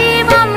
শিবম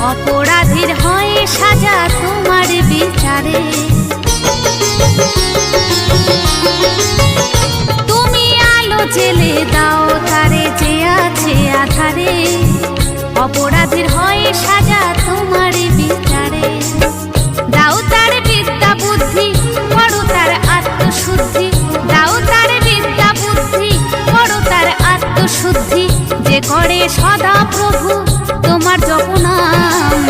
অপরাধীর হয় সাজা তোমার বিচারে। তুমি আলো জেলে দাও তারে যে আছে আধারে। অপরাধীর হয় সাজা তোমার বিচারে। দাও তার বিদ্যা বুদ্ধি করো তার আত্মশুদ্ধি। দাও তার বিদ্যা বুদ্ধি করো তার আত্মশুদ্ধি। করে করে সদা প্রভু তোমার জপনাম।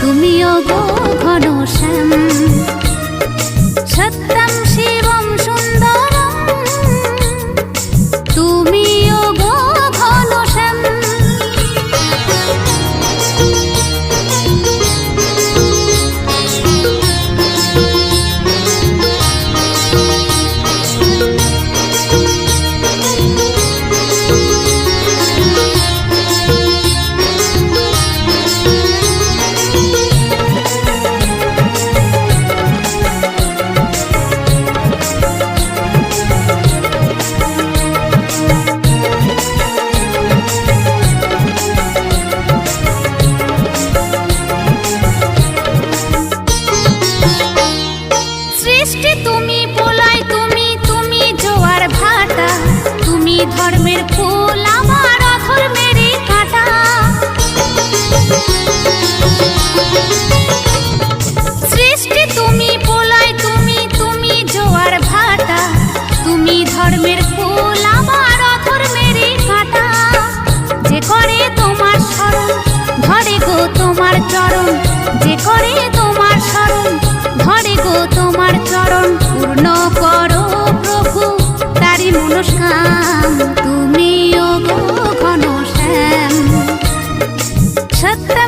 তুমিও গো ঘন শ্যাম। সত্যম ধর্মের ফুল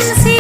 i see